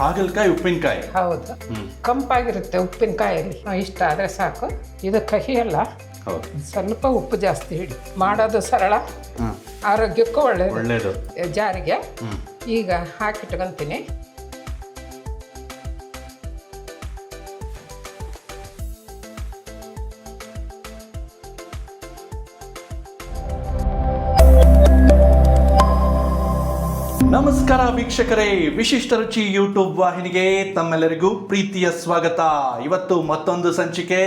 ಹಾಗಲಕಾಯಿ ಉಪ್ಪಿನಕಾಯಿ? ಹೌದು. ಕಂಪಾಗಿರುತ್ತೆ ಉಪ್ಪಿನಕಾಯಲ್ಲಿ. ಇಷ್ಟ ಆದರೆ ಸಾಕು. ಇದು ಕಹಿ ಅಲ್ಲ. ಸ್ವಲ್ಪ ಉಪ್ಪು ಜಾಸ್ತಿ ಹಿಡಿ ಮಾಡೋದು ಸರಳ. ಆರೋಗ್ಯಕ್ಕೂ ಒಳ್ಳೆಯದು ಒಳ್ಳೇದು. ಜಾರಿಗೆ. ಹ್ಮ್. ಈಗ ಹಾಕಿಟ್ಕೊಂತೀನಿ. ನಮಸ್ಕಾರ ವೀಕ್ಷಕರೇ, ವಿಶಿಷ್ಟ ರುಚಿ ಯೂಟ್ಯೂಬ್ ವಾಹಿನಿಗೆ ತಮ್ಮೆಲ್ಲರಿಗೂ ಪ್ರೀತಿಯ ಸ್ವಾಗತ. ಇವತ್ತು ಮತ್ತೊಂದು ಸಂಚಿಕೆ,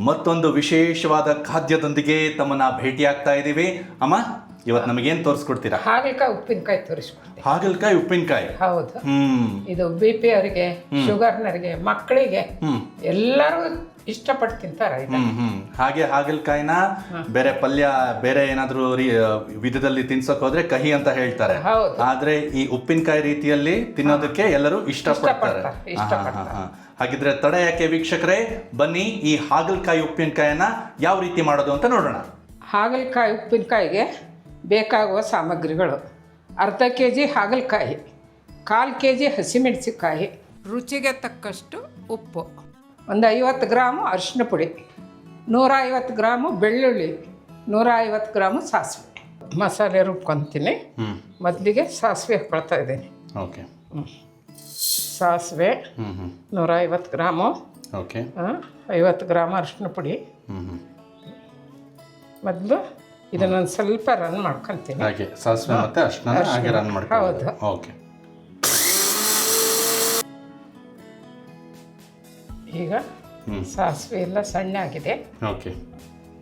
ಮತ್ತೊಂದು ವಿಶೇಷವಾದ ಖಾದ್ಯದೊಂದಿಗೆ ತಮ್ಮನ್ನ ಭೇಟಿಯಾಗ್ತಾ ಇದ್ದೀವಿ. ಅಮ್ಮ ಇವತ್ತು ನಮಗೇನು ತೋರಿಸ್ಕೊಡ್ತೀರಾ? ಹಾಗಲಕಾಯಿ ಉಪ್ಪಿನಕಾಯಿ ತೋರಿಸ್ಕೊಡ್ತೀನಿ. ಹಾಗಲಕಾಯಿ ಉಪ್ಪಿನಕಾಯಿ? ಹೌದು. ಹ್ಮ್. ಇದು ಬಿ ಪಿ ಅವರಿಗೆ ಶುಗರ್ನವರಿಗೆ ಮಕ್ಕಳಿಗೆ ಎಲ್ಲರೂ ಇಷ್ಟಪಟ್ಟು ತಿಂತಾರೆ ಹ್ಮ್ ಹ್ಮ್. ಹಾಗೆ ಹಾಗಲಕಾಯಿನ ಬೇರೆ ಪಲ್ಯ ಬೇರೆ ಏನಾದ್ರೂ ವಿಧದಲ್ಲಿ ತಿನ್ಸಕ್ ಹೋದ್ರೆ ಕಹಿ ಅಂತ ಹೇಳ್ತಾರೆ. ಹೌದು. ಆದ್ರೆ ಈ ಉಪ್ಪಿನಕಾಯಿ ರೀತಿಯಲ್ಲಿ ತಿನ್ನೋದಕ್ಕೆ ಎಲ್ಲರೂ ಇಷ್ಟಪಡ್ತಾರೆ. ಹಾಗಿದ್ರೆ ತಡ ಯಾಕೆ ವೀಕ್ಷಕರೇ? ಬನ್ನಿ ಈ ಹಾಗಲಕಾಯಿ ಉಪ್ಪಿನಕಾಯನ್ನ ಯಾವ ರೀತಿ ಮಾಡೋದು ಅಂತ ನೋಡೋಣ. ಹಾಗಲಕಾಯಿ ಉಪ್ಪಿನಕಾಯಿಗೆ ಬೇಕಾಗುವ ಸಾಮಗ್ರಿಗಳು. ಅರ್ಧ ಕೆ ಜಿ ಹಾಗಲಕಾಯಿ ಕಾಲು ಕೆ ಜಿ ಹಸಿಮೆಣಸಿಕಾಯಿ ರುಚಿಗೆ ತಕ್ಕಷ್ಟು ಉಪ್ಪು. ಒಂದು ಐವತ್ತು ಗ್ರಾಮು ಅರಿಶಿನ ಪುಡಿ. ನೂರ ಐವತ್ತು ಗ್ರಾಮು ಬೆಳ್ಳುಳ್ಳಿ ನೂರ ಐವತ್ತು ಗ್ರಾಮು ಸಾಸಿವೆ. ಮಸಾಲೆ ರುಬ್ಕೊತೀನಿ. ಮೊದಲಿಗೆ ಸಾಸಿವೆ ಹಾಕ್ಕೊಳ್ತಾ ಇದ್ದೀನಿ. ಓಕೆ. ಸಾಸಿವೆ ನೂರ ಐವತ್ತು ಗ್ರಾಮು. ಓಕೆ. ಐವತ್ತು ಗ್ರಾಮ್ ಅರಿಶಿನ ಪುಡಿ. ಮೊದಲು ಇದನ್ನೊಂದು ಸ್ವಲ್ಪ ರನ್ ಮಾಡ್ಕೊಂತೀನಿ. ಹಾಗೆ ಸಾಸಿವೆ ಮತ್ತೆ ಅರ್ಶಿನ ಹಾಗೆ ರನ್ ಮಾಡ್ಕೊಳ್ಳೋದು ಹೌದು. ಓಕೆ. ಈಗ ಹ್ಮ್. ಸಾಸಿವೆ ಎಲ್ಲ ಸಣ್ಣ ಆಗಿದೆ ಓಕೆ.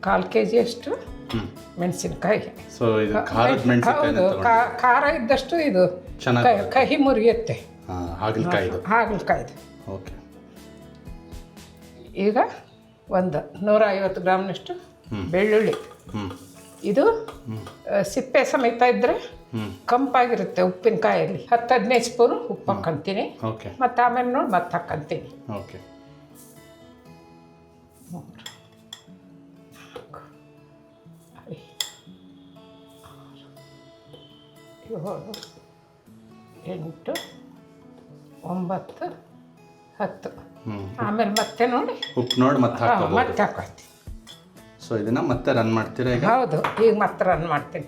ಕಾಲು ಕೆ ಜಿಯಷ್ಟು ಹ್ಮ್. ಮೆಣಸಿನಕಾಯಿ ಸೊ ಇದು ಖಾರದ ಮೆಣಸಿನಕಾಯಿ ಹೌದು ಕಾ- ಖಾರ ಇದ್ದಷ್ಟು ಇದು ಚೆನ್ನಾಗಿ ಕ- ಕಹಿ ಮುರಿಯುತ್ತೆ. ಹಾಗಲಕಾಯಿದು. ಹಾಗಲಕಾಯ್ದು. ಓಕೆ. ಈಗ ಒಂದು ನೂರ ಐವತ್ತು ಗ್ರಾಮ್ನಷ್ಟು ಬೆಳ್ಳುಳ್ಳಿ. ಹ್ಮ್. ಇದು ಸಿಪ್ಪೆ ಸಮೇತ ಇದ್ದರೆ ಕಂಪಾಗಿರುತ್ತೆ ಉಪ್ಪಿನಕಾಯಲ್ಲಿ. ಹತ್ತು ಹದಿನೈದು ಸ್ಪೂನ್ ಉಪ್ಪು ಹಾಕ್ಕೊಂತೀನಿ. ಓಕೆ. ಮತ್ತು ಆಮೇಲೆ ನೋಡಿ ಮತ್ತೆ ಹಾಕ್ಕೊಂತೀನಿ. ಓಕೆ. ಏಳು ಎಂಟು ಒಂಬತ್ತು ಹತ್ತು. ಆಮೇಲೆ ಮತ್ತೆ ನೋಡಿ. ಉಪ್ಪು ನೋಡಿ ಮತ್ತೆ ಹಾಕೊಳ್ತೀನಿ ಮತ್ತೆ ಹಾಕೋತೀನಿ ಸೊ ಇದನ್ನ ಮತ್ತೆ ರನ್ ಮಾಡ್ತೀರಾ ಈಗ? ಹೌದು ಈಗ ಮತ್ತೆ ರನ್ ಮಾಡ್ತೀನಿ.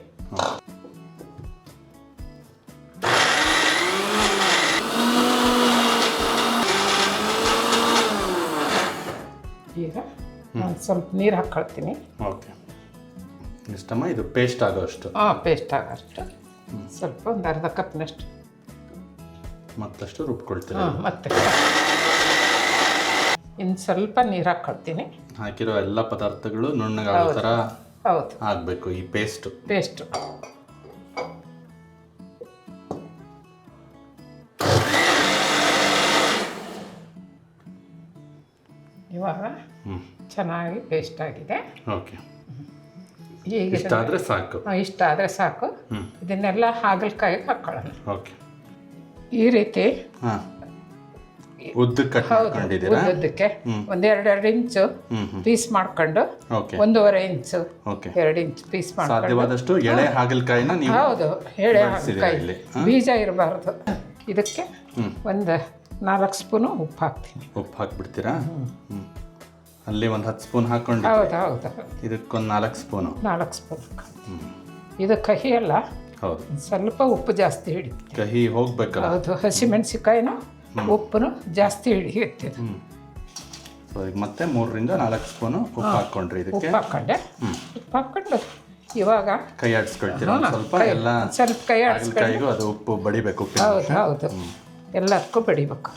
ಈಗ ನಾನು ಸ್ವಲ್ಪ ನೀರು ಹಾಕೊಳ್ತೀನಿ. ಓಕೆ ಇಷ್ಟಮ್ಮ ಇದು ಪೇಸ್ಟ್ ಆಗೋಷ್ಟು. ಹಾಂ ಪೇಸ್ಟ್ ಆಗೋಷ್ಟು. ಸ್ವಲ್ಪ ಒಂದು ಅರ್ಧ ಕಪ್ನಷ್ಟು ಮತ್ತಷ್ಟು ರುಬ್ಕೊಳ್ತೀನಿ ಮತ್ತೆ ಇನ್ನು ಸ್ವಲ್ಪ ನೀರು ಹಾಕ್ಕೊಳ್ತೀನಿ ಹಾಕಿರೋ ಎಲ್ಲ ಪದಾರ್ಥಗಳು ನುಣ್ಣಗಾಗೋ ಥರ ಹೌದು. ಆಗಬೇಕು ಈ ಪೇಸ್ಟ್. ಪೇಸ್ಟು. ಇವಾಗ ಚೆನ್ನಾಗಿ ಪೇಸ್ಟ್ ಆಗಿದೆ. ಓಕೆ. ಈಗ ಇಷ್ಟ ಆದರೆ ಸಾಕು. ಇಷ್ಟ ಆದರೆ ಸಾಕು. ಇದನ್ನೆಲ್ಲ ಹಾಗಲಕಾಯಿಗೆ ಹಾಕ್ಕೊಳ್ಳೋಣ ಓಕೆ. ಈ ರೀತಿ ಹಾಂ. ಉದ್ದಕ್ಕೆ ಕಟ್ ಹೌದು ಮಾಡ್ಕೊಂಡಿದ್ದೀರಾ ಉದ್ದಕ್ಕೆ ಒಂದು ಎರಡೆರಡು ಇಂಚು ಪೀಸ್ ಮಾಡ್ಕೊಂಡು ಒಂದೂವರೆ ಇಂಚು ಎರಡು ಇಂಚ್ ಪೀಸ್ ಮಾಡ್ಕೊಂಡು. ಸಾಧ್ಯವಾದಷ್ಟು ಎಳೆ ಹಾಗಲಕಾಯಿನ ಹೌದು ಎಳೆ ಹಾಗಲಕಾಯಿ. ಬೀಜ ಇರಬಾರ್ದು. ಇದಕ್ಕೆ. ಒಂದು ನಾಲ್ಕು ಸ್ಪೂನು ಉಪ್ಪು ಹಾಕ್ತೀನಿ. ಉಪ್ಪು ಹಾಕ್ಬಿಡ್ತೀರಾ? ಅಲ್ಲಿ ಒಂದು ಹತ್ತು ಸ್ಪೂನ್ ಹಾಕೊಂಡು ಹೌದು ಹೌದು. ಇದಕ್ಕೊಂದು ನಾಲ್ಕು ಸ್ಪೂನು? ನಾಲ್ಕು ಸ್ಪೂನ್ ಇದು ಕಹಿ ಅಲ್ಲ ಹೌದು. ಸ್ವಲ್ಪ ಉಪ್ಪು ಜಾಸ್ತಿ ಹಿಡಿ ಕಹಿ ಹೋಗ್ಬೇಕಲ್ಲ? ಹೌದು ಹಸಿಮೆಣಸಿಕಾಯಿನೂ ಉಪ್ಪುನು ಜಾಸ್ತಿ ಹಿಡಿಯುತ್ತೆ ಸೊ ಈಗ ಮತ್ತೆ ಮೂರರಿಂದ ನಾಲ್ಕು ಸ್ಪೂನು ಉಪ್ಪು ಹಾಕ್ಕೊಂಡ್ರಿ ಇದಕ್ಕೆ. ಉಪ್ಪು ಹಾಕ್ಕೊಂಡೆ. ಉಪ್ಪು ಹಾಕ್ಕೊಂಡು ಇವಾಗ ಕೈ ಆಡಿಸ್ಕೊಳ್ತೀರಾ? ಸ್ವಲ್ಪ ಎಲ್ಲ ಸ್ವಲ್ಪ ಕೈ ಆಡಿಸ್ಕೊಂಡು ಅದು ಉಪ್ಪು ಬಡಿಬೇಕು ಉಪ್ಪು. ಹೌದು. ಹೌದು ಎಲ್ಲದಕ್ಕೂ ಬಡಿಬೇಕು.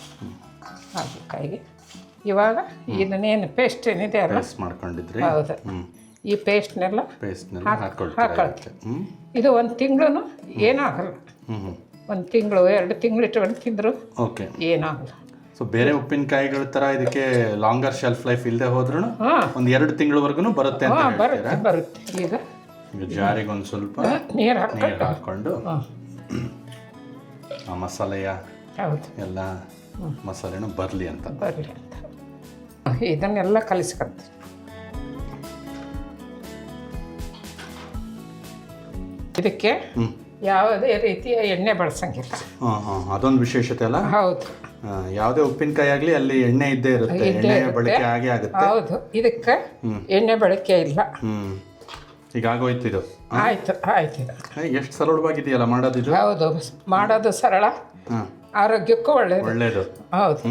ಹಾಗೆ ಕೈಗೆ. ಇವಾಗ ಇದನ್ನೇನು ಪೇಸ್ಟ್ ಏನಿದೆ ಅಲ್ಲ? ಪೇಸ್ಟ್ ಮಾಡ್ಕೊಂಡಿದ್ರಿ? ಹೌದು. ಈ ಪೇಸ್ಟ್ನೆಲ್ಲ ಪೇಸ್ಟ್ನೆಲ್ಲ ಹಾಕ್- ಹಾಕ್ಕೊಳ್ತೀರಾ ಇದು ಒಂದು ತಿಂಗಳು ಏನಾಗಲ್ಲ ಒಂದು ತಿಂಗಳು ಎರಡು ತಿಂಗಳು ಇಟ್ಕೊಂಡು ತಿಂದರು. ಓಕೆ ಏನಾಗಲ್ಲ. ಸೊ ಬೇರೆ ಉಪ್ಪಿನಕಾಯಿಗಳ ಥರ ಇದಕ್ಕೆ ಲಾಂಗರ್ ಶೆಲ್ಫ್ ಲೈಫ್ ಇಲ್ಲದೆ ಹೋದ್ರೂ ಹಾಂ. ಒಂದು ಎರಡು ತಿಂಗಳವರೆಗೂ ಬರುತ್ತೆ ಅಂತ ಹಾಂ ಹೇಳ್ತೀರಾ? ಬರುತ್ತೆ ಬರುತ್ತೆ. ಈಗ? ಈಗ ಜಾರಿಗೆ ಒಂದು ಸ್ವಲ್ಪ ನೀರು ಹಾಕಿ ನೀರು ಹಾಕ್ಕೊಂಡು. ಹಾಂ. ಆ ಮಸಾಲೆಯ ಹೌದು. ಎಲ್ಲ ಮಸಾಲೆನೂ ಬರಲಿ ಅಂತ. ಬರಲಿ ಅಂತ. ಇದನ್ನೆಲ್ಲ ಕಲಿಸ್ಕೊಂತೀನಿ ಇದಕ್ಕೆ ಹ್ಞೂ ಯಾವುದೇ ರೀತಿಯ ಎಣ್ಣೆ ಬಳಸಂಗಿಲ್ಲ. ಹಾಂ ಹಾಂ ಅದೊಂದು ವಿಶೇಷತೆ ಅಲ್ಲ? ಹೌದು. ಯಾವುದೇ ಉಪ್ಪಿನಕಾಯಿ ಆಗಲಿ ಅಲ್ಲಿ ಎಣ್ಣೆ ಇದ್ದೇ ಇರುತ್ತೆ. ಎಣ್ಣೆ ಬಳಕೆ ಆಗೇ ಆಗುತ್ತೆ. ಹೌದು. ಇದಕ್ಕೆ ಎಣ್ಣೆ ಬಳಕೆ ಇಲ್ಲ. ಈಗ ಆಗೋಯ್ತು ಇದು. ಆಯ್ತು ಆಯ್ತು ಎಷ್ಟು ಸರಳವಾಗಿದೆಯಲ್ಲ ಮಾಡೋದಿದು ಹೌದು. ಮಾಡೋದು ಸರಳ. ಆರೋಗ್ಯಕ್ಕೂ ಒಳ್ಳೇದು. ಒಳ್ಳೇದು. ಹೌದು.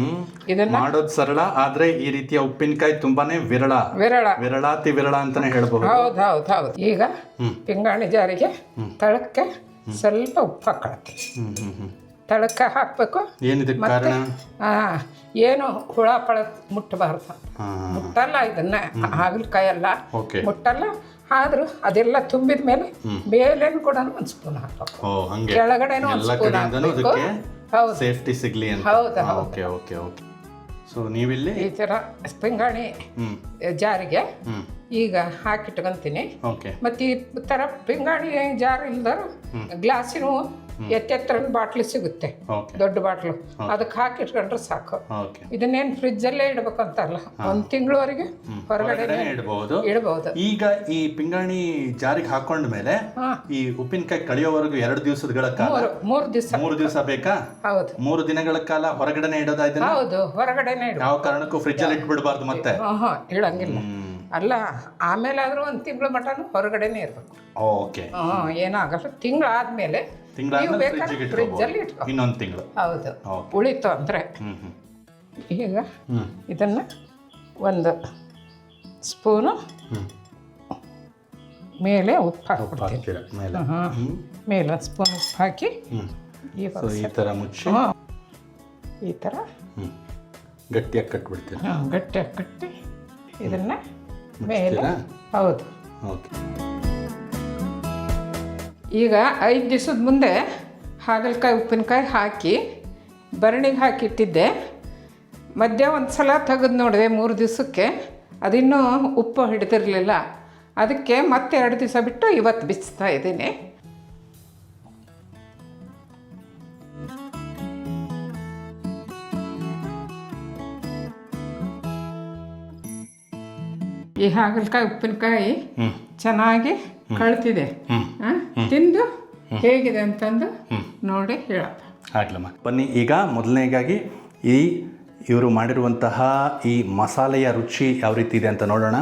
ಇದನ್ನ ಮಾಡೋದು ಸರಳ ಆದ್ರೆ ಈ ರೀತಿಯ ಉಪ್ಪಿನಕಾಯಿ ತುಂಬಾನೇ ವಿರಳ. ವಿರಳ. ವಿರಳಾತಿ ವಿರಳ ಅಂತಾನೆ ಹೇಳ್ಬೋದು ಹೌದು ಹೌದು ಹೌದು. ಈಗ ಪಿಂಗಾಣಿ ಜಾರಿಗೆ ತಳಕ್ಕೆ ಸ್ವಲ್ಪ ಉಪ್ಪು ಹಾಕೊಳತ್ತೆ. ತಳಕ ಹಾಕಬೇಕು. ಏನಿದೆ ಕಾರಣ? ಏನು ಹುಳ ಪಳ ಮುಟ್ಟಬಾರ್ದು. ಮುಟ್ಟಲ್ಲ ಇದನ್ನ. ಹಾಗಲಕಾಯಿ ಎಲ್ಲ ಮುಟ್ಟಲ್ಲ. ಆದ್ರೂ ಅದೆಲ್ಲ ತುಂಬಿದ ಮೇಲೆ ಮೇಲೇನು ಕೂಡ ಒಂದು ಸ್ಪೂನ್ ಹಾಕ್ಬೇಕು. ಕೆಳಗಡೆನೂ ಒಂದು ಸ್ಪೂನ್ ಹಾಕಬೇಕು. ಹೌದು. ಸೇಫ್ಟಿ ಸಿಗ್ಲಿ ಅಂತ. ಹೌದು. Okay okay okay. ಸೊ ನೀವಿಲ್ಲಿ ಈ ಥರ ಪಿಂಗಾಣಿ ಜಾರಿಗೆ ಈಗ ಹಾಕಿಟ್ಕೊಂತೀನಿ ಓಕೆ ಮತ್ತು ಈ ತರ ಪಿಂಗಾಣಿ ಜಾರ್ ಇಲ್ದರು ಗ್ಲಾಸಿನ ಎತ್ತೆತ್ತರ ಬಾಟ್ಲಿ ಸಿಗುತ್ತೆ. ಓಕೆ ದೊಡ್ಡ ಬಾಟ್ಲು. ಅದಕ್ಕೆ ಹಾಕಿಟ್ಕೊಂಡ್ರೆ ಸಾಕು. ಓಕೆ ಇದನ್ನೇನು ಫ್ರಿಜ್ಜಲ್ಲೇ ಇಡ್ಬೇಕಂತಾರಲ್ಲ ಒಂದು ತಿಂಗಳವರೆಗೆ ಹೊರಗಡೆ ಇಡಬಹುದು ಇಡಬಹುದು ಈಗ ಈ ಪಿಂಗಾಣಿ ಜಾರಿಗೆ ಹಾಕೊಂಡ ಮೇಲೆ ಈ ಉಪ್ಪಿನಕಾಯಿ ಕಳಿಯೋವರೆಗೂ ಎರಡು ದಿವಸಗಳ ಕಾಲ? ಮೂರು ದಿವಸ. ಮೂರು ದಿವಸ ಬೇಕಾ? ಹೌದು. ಮೂರು ದಿನಗಳ ಕಾಲ ಹೊರಗಡೆನೆ ಇಡೋದಾಯ್ತು ಹೌದು ಹೊರಗಡೆನೆ ಯಾವ ಕಾರಣಕ್ಕೂ ಫ್ರಿಜ್ ಅಲ್ಲಿ ಇಟ್ಬಿಡ್ಬಾರ್ದು ಮತ್ತೆ? ಇಡಂಗಿಲ್ಲ. ಹ್ಮ್ ಆಮೇಲೆ ಆಮೇಲಾದ್ರೂ ಒಂದು ತಿಂಗಳು ಮಟನು ಹೊರಗಡೆನೇ ಇರಬೇಕು. ಓಕೆ. ಹ್ಞೂ ಏನಾಗಲ್ಲ. ತಿಂಗಳಾದ್ಮೇಲೆ ನೀವು ಬೇಕಾದ್ರೆ ಫ್ರಿಜ್ಜಲ್ಲಿ ಇಟ್ಕೊ. ಇನ್ನೊಂದು ತಿಂಗಳು. ಹೌದು. ಉಳಿತು ಅಂದರೆ ಈಗ ಇದನ್ನ ಒಂದು ಸ್ಪೂನು ಮೇಲೆ ಉಪ್ಪು ಹಾಕಿ ಹಾಕ್ಬಿಡ್ತೀನಿ ಮೇಲೆ. ಹಾಂ ಮೇಲೆ ಒಂದು ಸ್ಪೂನ್ ಉಪ್ಪು ಹಾಕಿ ಈ ತರ ಮುಚ್ಚಿ. ಈ ಥರ ಗಟ್ಟಿಯಾಗಿ ಕಟ್ಬಿಡ್ತೀನಿ ಗಟ್ಟಿಯಾಗಿ ಕಟ್ಟಿ ಇದನ್ನು ಮೇಲೆ? ಹೌದು. ಓಕೆ. ಈಗ ಐದು ದಿವಸದ ಮುಂದೆ ಹಾಗಲಕಾಯಿ ಉಪ್ಪಿನಕಾಯಿ ಹಾಕಿ ಭರಣಿಗೆ ಹಾಕಿಟ್ಟಿದ್ದೆ. ಮಧ್ಯ ಒಂದು ಸಲ ತೆಗೆದು ನೋಡಿದೆ ಮೂರು ದಿವಸಕ್ಕೆ. ಅದಿನ್ನೂ ಉಪ್ಪು ಹಿಡಿದಿರಲಿಲ್ಲ. ಅದಕ್ಕೆ ಮತ್ತೆ ಎರಡು ದಿವಸ ಬಿಟ್ಟು ಇವತ್ತು ಬಿಚ್ತಾ ಇದ್ದೀನಿ. ಈ ಹಾಗಲಕಾಯಿ ಉಪ್ಪಿನಕಾಯಿ ಚೆನ್ನಾಗಿ ಕಳ್ತಿದೆ. ತಿಂದು ಹೇಗಿದೆ ಅಂತಂದು ನೋಡಿ ಹೇಳಪ್ಪ ಆಗ್ಲಮ್ಮ. ಬನ್ನಿ ಈಗ ಮೊದಲನೇಗಾಗಿ ಈ ಇವರು ಮಾಡಿರುವಂತಹ ಈ ಮಸಾಲೆಯ ರುಚಿ ಯಾವ ರೀತಿ ಇದೆ ಅಂತ ನೋಡೋಣ.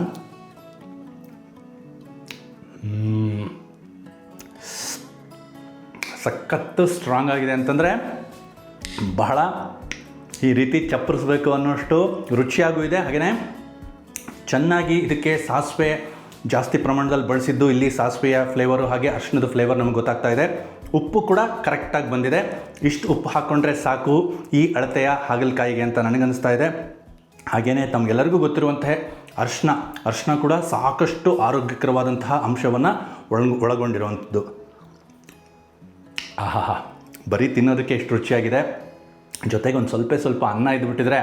ಸಖತ್ತು ಸ್ಟ್ರಾಂಗ್ ಆಗಿದೆ ಅಂತಂದರೆ ಬಹಳ ಈ ರೀತಿ ಚಪ್ಪರಿಸ್ಬೇಕು ಅನ್ನೋಷ್ಟು ರುಚಿಯಾಗೂ ಇದೆ. ಹಾಗೆಯೇ ಚೆನ್ನಾಗಿ ಇದಕ್ಕೆ ಸಾಸಿವೆ ಜಾಸ್ತಿ ಪ್ರಮಾಣದಲ್ಲಿ ಬಳಸಿದ್ದು ಇಲ್ಲಿ ಸಾಸಿವೆಯ ಫ್ಲೇವರು ಹಾಗೆ ಅರ್ಶಿಣದ ಫ್ಲೇವರ್ ನಮಗೆ ಗೊತ್ತಾಗ್ತಾ ಇದೆ. ಉಪ್ಪು ಕೂಡ ಕರೆಕ್ಟಾಗಿ ಬಂದಿದೆ. ಇಷ್ಟು ಉಪ್ಪು ಹಾಕ್ಕೊಂಡ್ರೆ ಸಾಕು ಈ ಅಳತೆಯ ಹಾಗಲಕಾಯಿಗೆ ಅಂತ ನನಗನ್ನಿಸ್ತಾ ಇದೆ. ಹಾಗೆಯೇ ತಮಗೆಲ್ಲರಿಗೂ ಗೊತ್ತಿರುವಂತಹ ಅರ್ಶಿನ ಅರ್ಶಿನ ಕೂಡ ಸಾಕಷ್ಟು ಆರೋಗ್ಯಕರವಾದಂತಹ ಅಂಶವನ್ನು ಒಳಗ್, ಒಳಗೊಂಡಿರುವಂಥದ್ದು. ಆಹಾಹಾ, ಬರೀ ತಿನ್ನೋದಕ್ಕೆ ಎಷ್ಟು ರುಚಿಯಾಗಿದೆ. ಜೊತೆಗೆ ಒಂದು ಸ್ವಲ್ಪ ಸ್ವಲ್ಪ ಅನ್ನ ಇದ್ಬಿಟ್ಟಿದ್ರೆ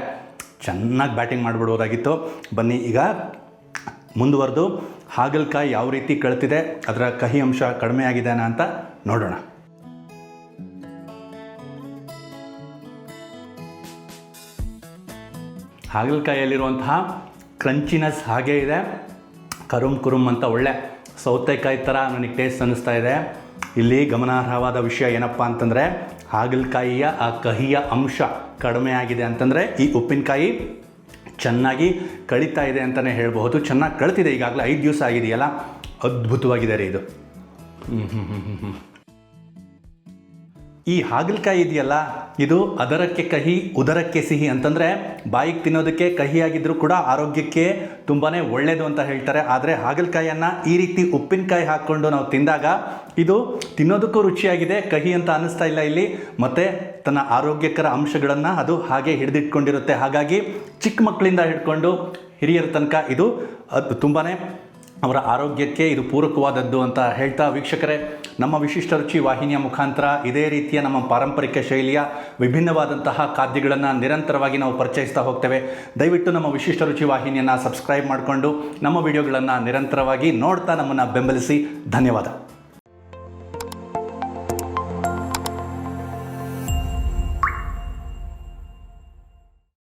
ಚೆನ್ನಾಗಿ ಬ್ಯಾಟಿಂಗ್ ಮಾಡಿಬಿಡ್ಬೋದಾಗಿತ್ತು ಬನ್ನಿ ಈಗ ಮುಂದುವರೆದು ಹಾಗಲಕಾಯಿ ಯಾವ ರೀತಿ ಕಳ್ತಿದೆ, ಅದರ ಕಹಿ ಅಂಶ ಕಡಿಮೆ ಆಗಿದೆನ ಅಂತ ನೋಡೋಣ. ಹಾಗಲಕಾಯಿಯಲ್ಲಿರುವಂತಹ ಕ್ರಂಚಿನೆಸ್ ಹಾಗೇ ಇದೆ. ಕರುಮ್ ಕುರುಮ್ ಅಂತ ಒಳ್ಳೆ ಸೌತೆಕಾಯಿ ಥರ ನನಗೆ ಟೇಸ್ಟ್ ಅನ್ನಿಸ್ತಾ ಇದೆ. ಇಲ್ಲಿ ಗಮನಾರ್ಹವಾದ ವಿಷಯ ಏನಪ್ಪ ಅಂತಂದರೆ ಹಾಗಲಕಾಯಿಯ ಆ ಕಹಿಯ ಅಂಶ. ಕಡಿಮೆ ಆಗಿದೆ ಅಂತಂದರೆ ಈ ಉಪ್ಪಿನಕಾಯಿ ಚೆನ್ನಾಗಿ ಕಳೀತಾ ಇದೆ ಅಂತಲೇ ಹೇಳಬಹುದು. ಚೆನ್ನಾಗಿ ಕಳಿತಿದೆ, ಈಗಾಗಲೇ ಐದು ದಿವಸ ಆಗಿದೆಯಲ್ಲ? ಅದ್ಭುತವಾಗಿದೆ ರೀ ಇದು. ಈ ಹಾಗಲಕಾಯಿ ಇದೆಯಲ್ಲ, ಇದು ಅದರಕ್ಕೆ ಕಹಿ, ಉದರಕ್ಕೆ ಸಿಹಿ ಅಂತಂದರೆ ಬಾಯಿಗೆ ತಿನ್ನೋದಕ್ಕೆ ಕಹಿಯಾಗಿದ್ದರೂ ಕೂಡ ಆರೋಗ್ಯಕ್ಕೆ ತುಂಬಾ ಒಳ್ಳೆಯದು ಅಂತ ಹೇಳ್ತಾರೆ. ಆದರೆ ಹಾಗಲಕಾಯಿಯನ್ನು ಈ ರೀತಿ ಉಪ್ಪಿನಕಾಯಿ ಹಾಕ್ಕೊಂಡು ನಾವು ತಿಂದಾಗ ಇದು ತಿನ್ನೋದಕ್ಕೂ ರುಚಿಯಾಗಿದೆ, ಕಹಿ ಅಂತ ಅನ್ನಿಸ್ತಾ ಇಲ್ಲ ಇಲ್ಲಿ. ಮತ್ತು ತನ್ನ ಆರೋಗ್ಯಕರ ಅಂಶಗಳನ್ನು ಅದು ಹಾಗೆ ಹಿಡಿದಿಟ್ಕೊಂಡಿರುತ್ತೆ. ಹಾಗಾಗಿ ಚಿಕ್ಕ ಮಕ್ಕಳಿಂದ ಹಿಡ್ಕೊಂಡು ಹಿರಿಯರ ತನಕ ಇದು ಅದು ತುಂಬಾ ಅವರ ಆರೋಗ್ಯಕ್ಕೆ ಇದು ಪೂರಕವಾದದ್ದು ಅಂತ ಹೇಳ್ತಾ ವೀಕ್ಷಕರೇ, ನಮ್ಮ ವಿಶಿಷ್ಟ ರುಚಿ ವಾಹಿನಿಯ ಮುಖಾಂತರ ಇದೇ ರೀತಿಯ ನಮ್ಮ ಪಾರಂಪರಿಕ ಶೈಲಿಯ ವಿಭಿನ್ನವಾದಂತಹ ಖಾದ್ಯಗಳನ್ನು ನಿರಂತರವಾಗಿ ನಾವು ಪರಿಚಯಿಸ್ತಾ ಹೋಗ್ತೇವೆ. ದಯವಿಟ್ಟು ನಮ್ಮ ವಿಶಿಷ್ಟ ರುಚಿ ವಾಹಿನಿಯನ್ನು ಸಬ್ಸ್ಕ್ರೈಬ್ ಮಾಡಿಕೊಂಡು ನಮ್ಮ ವಿಡಿಯೋಗಳನ್ನು ನಿರಂತರವಾಗಿ ನೋಡ್ತಾ ನಮ್ಮನ್ನು ಬೆಂಬಲಿಸಿ. ಧನ್ಯವಾದ.